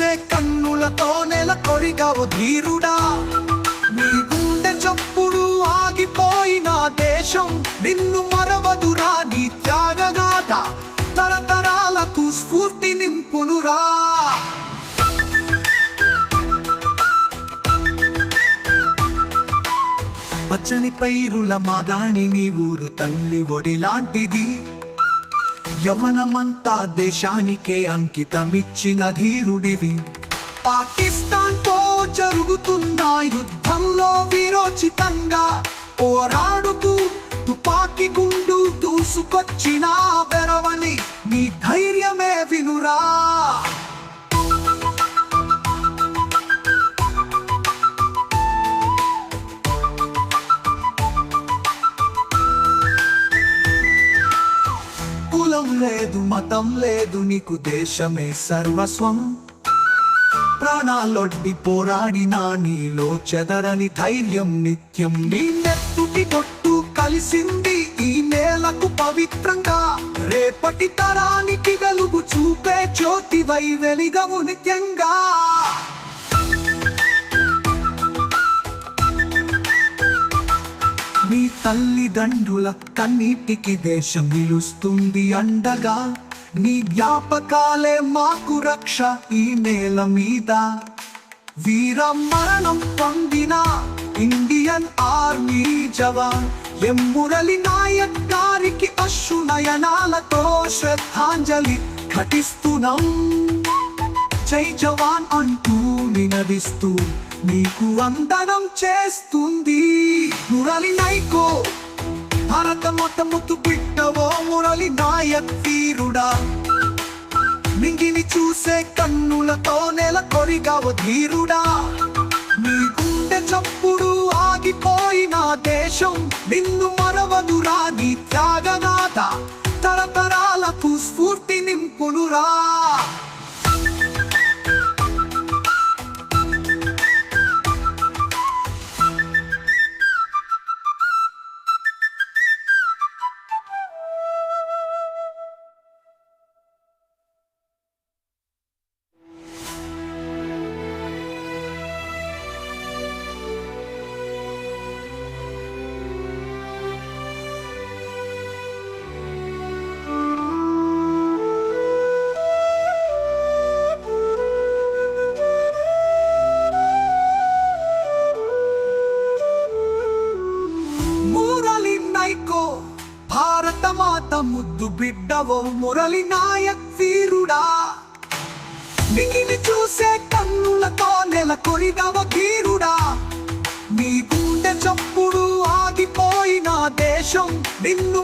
కన్నులతో నెల కొరిగావు ధీరుడా. నీ గుండె చప్పుడు ఆగిపోయిన దేశం నిన్ను మరవదురా నీ త్యాగగాథ. తరతరాలకు స్ఫూర్తి నింపునురా. పచ్చని పైరుల మాదాని నీ ఊరు తల్లి ఒడి లాంటిది యవనమంతా దేశానికే అంకితమిచ్చిన ధీరుడివి. పాకిస్తాన్తో జరుగుతున్న యుద్ధంలో విరోచితంగా పోరాడుతూ తుపాకి గుండు దూసుకొచ్చిన లేదు మతం లేదు నీకు దేశమే సర్వస్వం. ప్రాణాలొడ్డి పోరాడినా నీలో చెదరని ధైర్యం నిత్యం నీ నెత్తుకి కొట్టు కలిసింది ఈ నేలకు పవిత్రంగా. రేపటి తరానికి వెలుగు చూపే జ్యోతివై వెలిగము నిత్యంగా. మీ తల్లిదండ్రుల కన్నీటికి దేశం నిలుస్తుంది అండగా. నీ జ్ఞాపకాలే మాకు రక్ష ఈ నేల మీద. వీర మరణం పొందిన Indian army jawan M Murali Nayak గారికి అశ్రు నయనాలతో శ్రద్ధాంజలి ఘటిస్తున్నాం. జై జవాన్ అంటూ నినదిస్తూ నీకు వందనం చేస్తుంది. మురళి నాయకో భారత మొట్టమొత్తు బిడ్డవో మురళి నాయక్ వీరుడా మింగిని చూసే కన్నులతో నెల కొరిగావ ధీరుడా నీ గుండె చప్పుడు ఆగిపోయిన దేశం నిన్ను మరవదురా నీ త్యాగనాథ తరతరాలకు స్ఫూర్తి నింపునురా భారత మాత ముద్దు బిడ్డవో మురళి నాయక్ వీరుడా. మిగిలి చూసే కన్నులతో నెల కొరిగవ గీరుడా నీ గుండె చప్పుడు ఆగిపోయిన దేశం నిన్ను